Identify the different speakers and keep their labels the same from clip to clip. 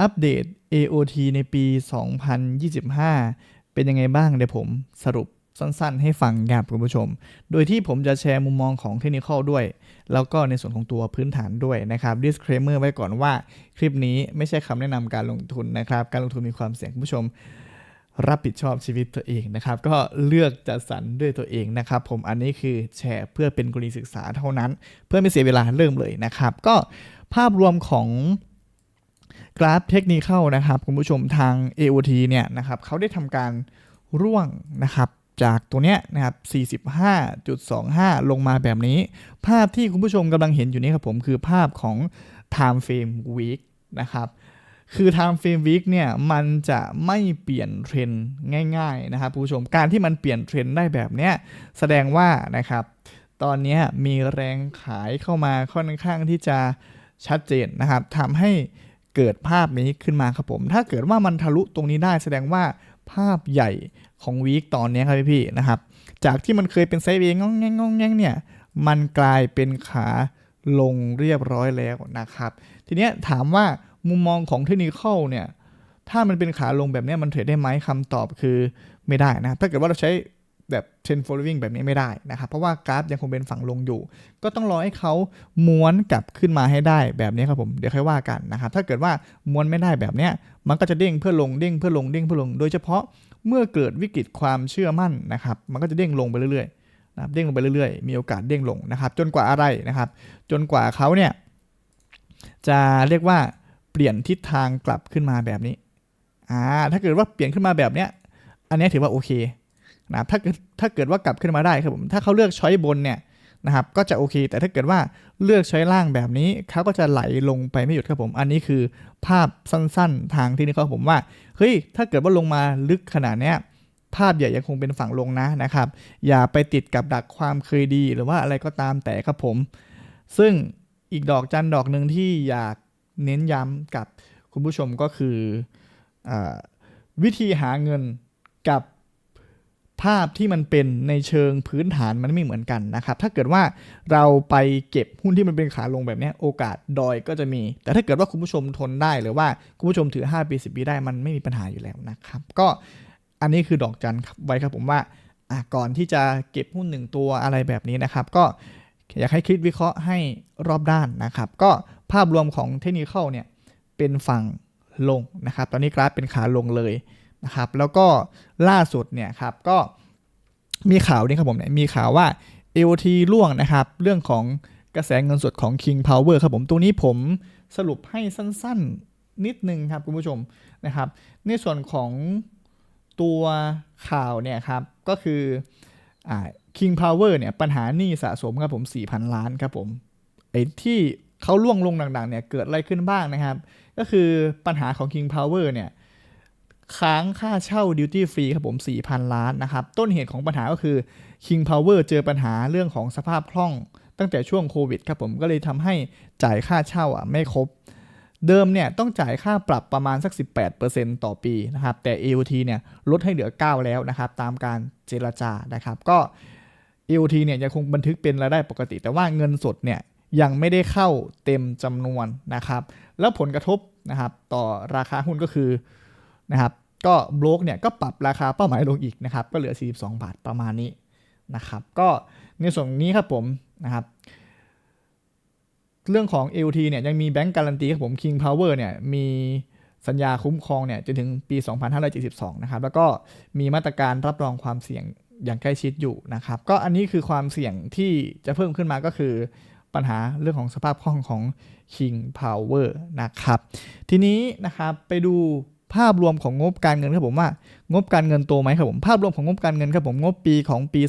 Speaker 1: อัปเดต AOT ในปี 2025 เป็นยังไงบ้างเดี๋ยวผมสรุปสั้นๆ ให้ฟังครับคุณผู้ชม โดยที่ผมจะแชร์มุมมองของเทคนิคด้วย แล้วก็ในส่วนของตัวพื้นฐานด้วยนะครับ disclaimer ไว้ก่อนว่าคลิปนี้ไม่ใช่คำแนะนำการลงทุนนะครับ การลงทุนมีความเสี่ยงคุณผู้ชม รับผิดชอบชีวิตตัวเองนะครับ ก็เลือกจัดสรรด้วยตัวเองนะครับ ผมอันนี้คือแชร์เพื่อเป็นกรณีศึกษาเท่านั้น เพื่อไม่เสียเวลาเริ่มเลยนะครับ ก็ภาพรวมของ กราฟเทคนิคเข้านะครับคุณผู้ชมทาง AOT เนี่ยนะครับเขาได้ทำการร่วงนะครับจากตัวเนี้ยนะครับ 45.25 ลงมาแบบนี้ ภาพที่คุณผู้ชมกำลังเห็นอยู่นี้ครับผมคือภาพของ time frame week นะครับ คือ time frame week เนี่ยมันจะไม่เปลี่ยนเทรนด์ง่ายๆนะครับผู้ชม การที่มันเปลี่ยนเทรนด์ได้แบบเนี้ยแสดงว่านะครับตอนนี้มีแรงขายเข้ามาค่อนข้างที่จะชัดเจนนะครับทำให้ เกิดภาพนี้ขึ้นมาครับผม ถ้าเกิดว่ามันทะลุตรงนี้ได้แสดงว่าภาพใหญ่ของวีคตอนนี้ครับพี่ๆนะครับ จากที่มันเคยเป็นไซด์เวย์งองแงงงงแงงเนี่ย มันกลายเป็นขาลงเรียบร้อยแล้วนะครับ ทีนี้ถามว่ามุมมองของเทคนิคเนี่ย ถ้ามันเป็นขาลงแบบนี้มันเทรดได้ไหมคำตอบคือไม่ได้นะ ถ้าเกิดว่าเราใช้ แบบเทรน following แบบนี้ไม่ได้นะครับ เพราะว่ากราฟยังคงเป็นฝั่งลงอยู่ ก็ต้องรอให้เขาม้วนกลับขึ้นมาให้ได้แบบนี้ครับผม เดี๋ยวค่อยว่ากันนะครับ ถ้าเกิดว่าม้วนไม่ได้แบบเนี้ย มันก็จะเด้งเพื่อลง เด้งเพื่อลง เด้งเพื่อลง โดยเฉพาะเมื่อเกิดวิกฤตความเชื่อมั่นนะครับ มันก็จะเด้งลงไปเรื่อยๆนะเด้งลงไปเรื่อยๆ มีโอกาสเด้งลงนะครับ จนกว่าอะไรนะครับ จนกว่าเขาเนี่ยจะเรียกว่าเปลี่ยนทิศทางกลับขึ้นมาแบบนี้ อ่า ถ้าเกิดว่าเปลี่ยนขึ้นมาแบบเนี้ย อันนี้ถือว่าโอเค นะครับถ้าเกิดถ้าเกิดว่ากลับขึ้นมาได้ครับผมถ้าเขาเลือกช้อยบนเนี่ยนะครับก็จะโอเค แต่ถ้าเกิดว่าเลือกช้อยล่างแบบนี้เขาก็จะไหลลงไปไม่หยุดครับผม อันนี้คือภาพสั้นๆ ทางที่นี่เขาผมว่าเฮ้ยถ้าเกิดว่าลงมาลึกขนาดเนี้ยภาพใหญ่ยังคงเป็นฝั่งลงนะนะครับ อย่าไปติดกับดักความเคยดีหรือว่าอะไรก็ตามแต่ครับผม ซึ่งอีกดอกจันดอกหนึ่งที่อยากเน้นย้ำกับคุณผู้ชมก็คืออวิธีหาเงินกับ ภาพที่มันเป็นในเชิงพื้นฐานมันไม่เหมือนกันนะครับ ถ้าเกิดว่าเราไปเก็บหุ้นที่มันเป็นขาลงแบบนี้โอกาสดอยก็จะมี แต่ถ้าเกิดว่าคุณผู้ชมทนได้หรือว่าคุณผู้ชมถือ 5 ปี 10 ปีได้มันไม่มีปัญหาอยู่แล้วนะครับ ก็อันนี้คือดอกจันไว้ครับผมว่าก่อนที่จะเก็บหุ้นหนึ่งตัวอะไรแบบนี้นะครับ ก็อยากให้คิดวิเคราะห์ให้รอบด้านนะครับ ก็ภาพรวมของเทคนิคเนี่ยเป็นฝั่งลงนะครับ ตอนนี้กราฟเป็นขาลงเลย นะครับ แล้วก็ล่าสุดเนี่ยครับก็มีข่าวนี่ครับผมเนี่ยมีข่าวว่า AOT ล่วงนะครับ เรื่องของกระแสเงินสดของ King Power ครับผมตรงนี้ผมสรุปให้สั้นๆนิดนึงครับคุณผู้ชมนะครับ ในส่วนของตัวข่าวเนี่ยครับก็คืออ่า King Power เนี่ยปัญหาหนี้สะสมครับผม 4,000 ล้านครับผมไอ้ที่เขาล่วงลงดังๆเนี่ยเกิดอะไรขึ้นบ้างนะครับ ก็คือปัญหาของ King Power เนี่ย ค้างค่าเช่าดิวตี้ฟรีครับผม 4,000 ล้านนะครับ ต้นเหตุของปัญหาก็คือ King Power เจอปัญหาเรื่องของสภาพคล่อง ตั้งแต่ช่วงโควิดครับผมก็เลยทำให้จ่ายค่าเช่าอะไม่ครบ เดิมเนี่ยต้องจ่ายค่าปรับประมาณสัก 18%ต่อปีนะครับแต่ AOT เนี่ยลดให้เหลือ 9 แล้วนะครับ ตามการเจรจานะครับก็ AOT เนี่ยยังคงบันทึกเป็นรายได้ปกติ แต่ว่าเงินสดเนี่ยยังไม่ได้เข้าเต็มจำนวนนะครับ แล้วผลกระทบนะครับต่อราคาหุ้นก็คือ นะครับ ก็บล็อกเนี่ยก็ปรับราคาเป้าหมายลงอีกนะครับ ก็เหลือ 42 บาทประมาณนี้นะครับ ก็ในส่วนนี้ครับผมนะครับ เรื่องของ LT เนี่ยยังมีแบงก์การันตีครับผม King Power เนี่ยมีสัญญาคุ้มครองเนี่ยจนถึงปี 2572 นะครับ แล้วก็มีมาตรการรับรองความเสี่ยงอย่างใกล้ชิดอยู่นะครับ ก็อันนี้คือความเสี่ยงที่จะเพิ่มขึ้นมาก็คือปัญหาเรื่องของสภาพคล่องของ King Power นะครับ ทีนี้นะครับไปดู ภาพรวมของงบการเงินครับผมว่างบการเงินโตไหมครับผมภาพรวมของงบการเงินครับผมงบปีของปี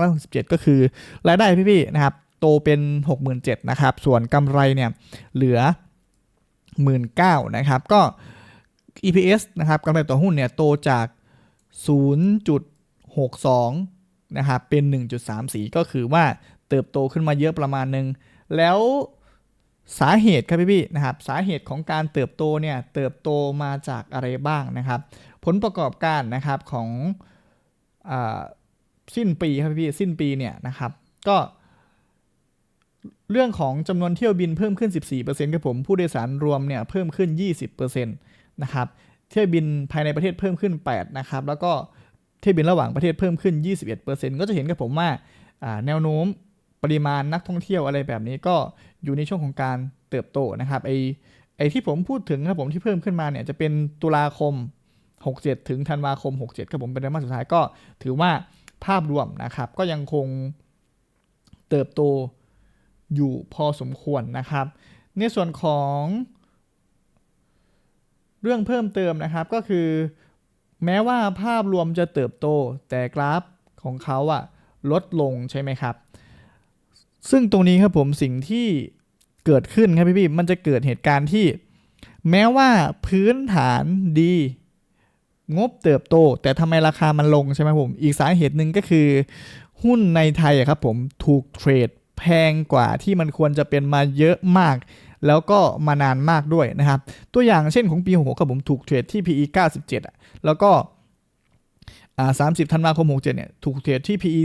Speaker 1: 2567 ก็คือรายได้พี่ๆนะครับโตเป็น 67,000นะครับส่วนกำไรเนี่ยเหลือ 19,000นะครับก็ EPS นะครับกำไรต่อหุ้นเนี่ยโตจาก 0.62นะครับเป็น 1.34 ก็คือว่าเติบโตขึ้นมาเยอะประมาณนึง แล้ว สาเหตุครับพี่ๆนะครับสาเหตุของการเติบโตเนี่ยเติบโตมาจากอะไรบ้างนะครับ ผลประกอบการนะครับของอสิ้นปีครับพี่สิ้นปีเนี่ยนะครับก็ เรื่องของจำนวนเที่ยวบินเพิ่มขึ้น 14%ครับผมผู้โดยสารรวมเนี่ยเพิ่มขึ้น 20%นะครับเที่ยวบินภายในประเทศเพิ่มขึ้น 8 นะครับ แล้วก็เที่ยวบินระหว่างประเทศเพิ่มขึ้น 21%ก็จะเห็นกับผมว่าอ่าแนวโน้มปริมาณนักท่องเที่ยวอะไรแบบนี้ก็ อยู่ในช่วงของการเติบโตนะครับไอไอที่ผมพูดถึงครับผมที่เพิ่มขึ้นมาเนี่ยจะเป็นตุลาคม 67 ถึงธันวาคม 67ครับผมเป็นไตรมาสสุดท้ายก็ถือว่าภาพรวมนะครับ ก็ยังคงเติบโตอยู่พอสมควรนะครับ ในส่วนของเรื่องเพิ่มเติมนะครับก็คือ แม้ว่าภาพรวมจะเติบโตแต่กราฟของเขาอะลดลงใช่ไหมครับ ซึ่งตรงนี้ครับผมสิ่งที่เกิดขึ้นครับพี่ๆมันจะเกิดเหตุการณ์ที่ แม้ว่าพื้นฐานดี งบเติบโต แต่ทำไมราคามันลงใช่ไหมผม อีกสาเหตุหนึ่งก็คือ หุ้นในไทยครับผมถูกเทรดแพงกว่าที่มันควรจะเป็นมาเยอะมาก แล้วก็มานานมากด้วยนะครับ ตัวอย่างเช่นของปี66ครับผมถูกเทรดที่ PE 97อะแล้วก็30ธันวาคม67เนี่ยถูกเทรดที่ PE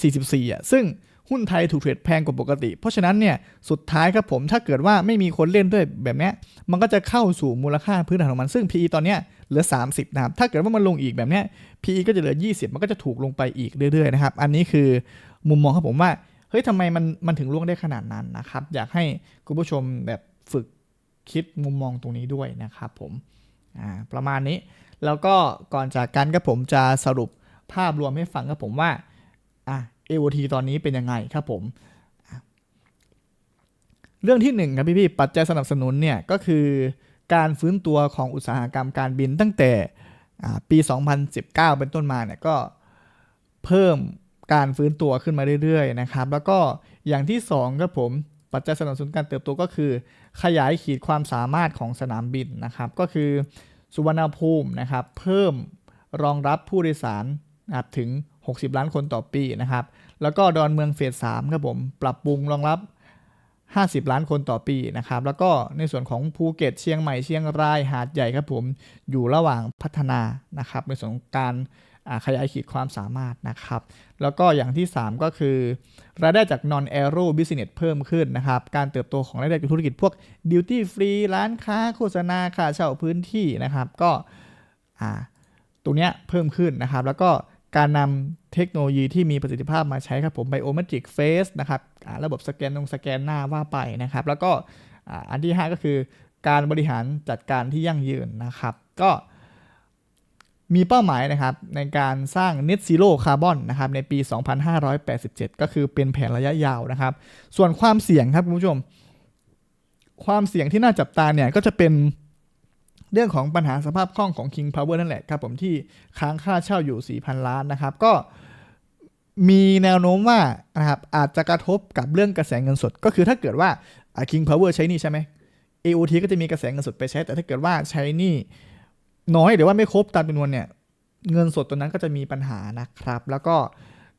Speaker 1: 44อะซึ่ง หุ้นไทยถูกเทรดแพงกว่าปกติ เพราะฉะนั้นเนี่ยสุดท้ายครับผมถ้าเกิดว่าไม่มีคนเล่นด้วยแบบนี้มันก็จะเข้าสู่มูลค่าพื้นฐานของมัน ซึ่ง PE ตอนเนี้ยเหลือ 30 นะครับ ถ้าเกิดว่ามันลงอีกแบบนี้ PE ก็จะเหลือ 20 มันก็จะถูกลงไปอีกเรื่อยๆนะครับ อันนี้คือมุมมองครับผมว่า เฮ้ยทำไมมันมันถึงล่วงได้ขนาดนั้นนะครับ อยากให้คุณผู้ชมแบบฝึกคิดมุมมองตรงนี้ด้วยนะครับผม อ่า ประมาณนี้ แล้วก็ก่อนจากกันก็ผมจะสรุปภาพรวมให้ฟังครับผมว่า อะ AOT ตอนนี้เป็นยังไงครับผม เรื่องที่หนึ่งครับพี่ๆปัจจัยสนับสนุนเนี่ยก็คือการฟื้นตัวของอุตสาหกรรมการบินตั้งแต่อ่าปี 2019 เป็นต้นมาเนี่ยก็เพิ่มการฟื้นตัวขึ้นมาเรื่อยๆนะครับ แล้วก็อย่างที่สองครับผมปัจจัยสนับสนุนการเติบโตก็คือ ขยายขีดความสามารถของสนามบินนะครับ ก็คือสุวรรณภูมินะครับ เพิ่มรองรับผู้โดยสารถึง 60 ล้านคนต่อปีนะครับ แล้วก็ดอนเมืองเฟส3ครับผม ปรับปรุงรองรับ 50 ล้านคนต่อปีนะครับ แล้วก็ในส่วนของภูเก็ตเชียงใหม่เชียงรายหาดใหญ่ครับผม อยู่ระหว่างพัฒนานะครับในส่วนการขยายขีดความสามารถนะครับ แล้วก็อย่างที่ 3 ก็คือ รายได้จาก non aero business เพิ่มขึ้นนะครับ การเติบโตของรายได้จากธุรกิจพวก duty free ร้านค้าโฆษณาค่าเช่าพื้นที่นะครับ ก็ตรงเนี้ยเพิ่มขึ้นนะครับ แล้วก็ การนำเทคโนโลยีที่มีประสิทธิภาพมาใช้ครับผม biometric face นะครับระบบสแกนตรงสแกนหน้าว่าไปนะครับ แล้วก็อันที่ 5 ก็คือการบริหารจัดการที่ยั่งยืนนะครับ ก็มีเป้าหมายนะครับในการสร้าง net zero carbon นะครับในปี 2587 ก็คือเป็นแผนระยะยาวนะครับ ส่วนความเสี่ยงครับคุณผู้ชม ความเสี่ยงที่น่าจับตาเนี่ยก็จะเป็น เรื่องของปัญหาสภาพคล่องของ King Power นั่นแหละครับผมที่ค้างค่าเช่าอยู่ 4,000 ล้านนะครับ ก็มีแนวโน้มว่านะครับอาจจะกระทบกับเรื่องกระแสเงินสด ก็คือถ้าเกิดว่า King Power ใช้นี่ใช่ไหม AOT ก็จะมีกระแสเงินสดไปใช้ แต่ถ้าเกิดว่าใช้นี่น้อยหรือว่าไม่ครบตามจำนวนเนี่ยเงินสดตัวนั้นก็จะมีปัญหานะครับ แล้วก็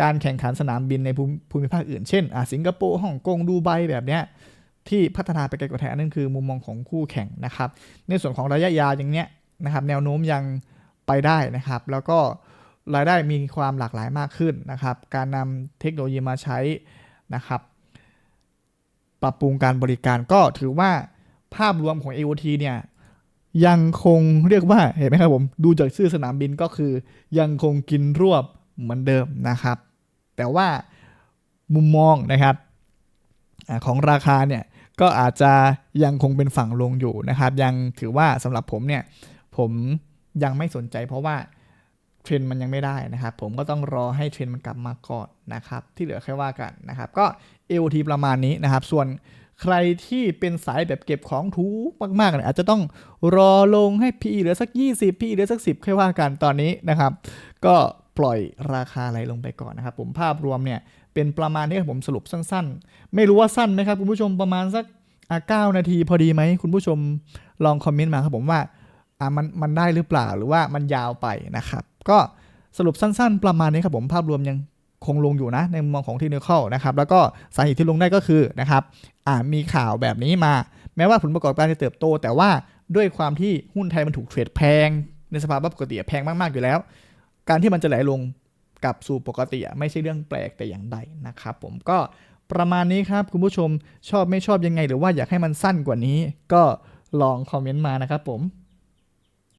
Speaker 1: การแข่งขันสนามบินในภูมิภาคอื่น เช่นอาสิงคโปร์ฮ่องกงดูไบแบบเนี้ย ที่พัฒนาไปไกลกว่าไทยอันนั้นคือมุมมองของคู่แข่งนะครับ ในส่วนของระยะยาวอย่างเนี้ยนะครับแนวโน้มยังไปได้นะครับ แล้วก็รายได้มีความหลากหลายมากขึ้นนะครับ การนำเทคโนโลยีมาใช้นะครับ ปรับปรุงการบริการก็ถือว่าภาพรวมของ AOT เนี่ยยังคงเรียกว่าเห็นไหมครับผมดูจากชื่อสนามบินก็คือ ยังคงกินรวบเหมือนเดิมนะครับ แต่ว่ามุมมองนะครับของราคาเนี่ย ก็อาจจะยังคงเป็นฝั่งลงอยู่นะครับ ยังถือว่าสำหรับผมเนี่ย ผมยังไม่สนใจเพราะว่าเทรนมันยังไม่ได้นะครับ ผมก็ต้องรอให้เทรนมันกลับมาก่อนนะครับ ที่เหลือแค่ว่ากันนะครับ ก็ AOT ประมาณนี้นะครับ ส่วนใครที่เป็นสายแบบเก็บของถูมากๆเนี่ยอาจจะต้องรอลงให้ PE เหลือสัก 20 PE เหลือสัก 10 แค่ว่ากันตอนนี้นะครับ ก็ปล่อยราคาอะไหลลงไปก่อนนะครับ ผมภาพรวมเนี่ย เป็นประมาณนี้ครับผมสรุปสั้นๆ ไม่รู้ว่าสั้นไหมครับคุณผู้ชมประมาณสักอะ9นาทีพอดีไหมคุณผู้ชมลองคอมเมนต์มาครับผมว่าอะมันมันได้หรือเปล่าหรือว่ามันยาวไปนะครับ ก็สรุปสั้นๆ ประมาณนี้ครับผมภาพรวมยังคงลงอยู่นะในมุมมองของเทคนิคนะครับ แล้วก็สาเหตุที่ลงได้ก็คือนะครับอ่ามีข่าวแบบนี้มา แม้ว่าผลประกอบการจะเติบโต แต่ว่าด้วยความที่หุ้นไทยมันถูกเทรดแพง ในสภาวะปกติแพงมากๆอยู่แล้ว การที่มันจะไหลลง กลับสู่ปกติไม่ใช่เรื่องแปลกแต่อย่างใดนะครับผมก็ประมาณนี้ครับคุณผู้ชมชอบไม่ชอบยังไง หรือว่าอยากให้มันสั้นกว่านี้ ก็ลองคอมเมนต์มานะครับผม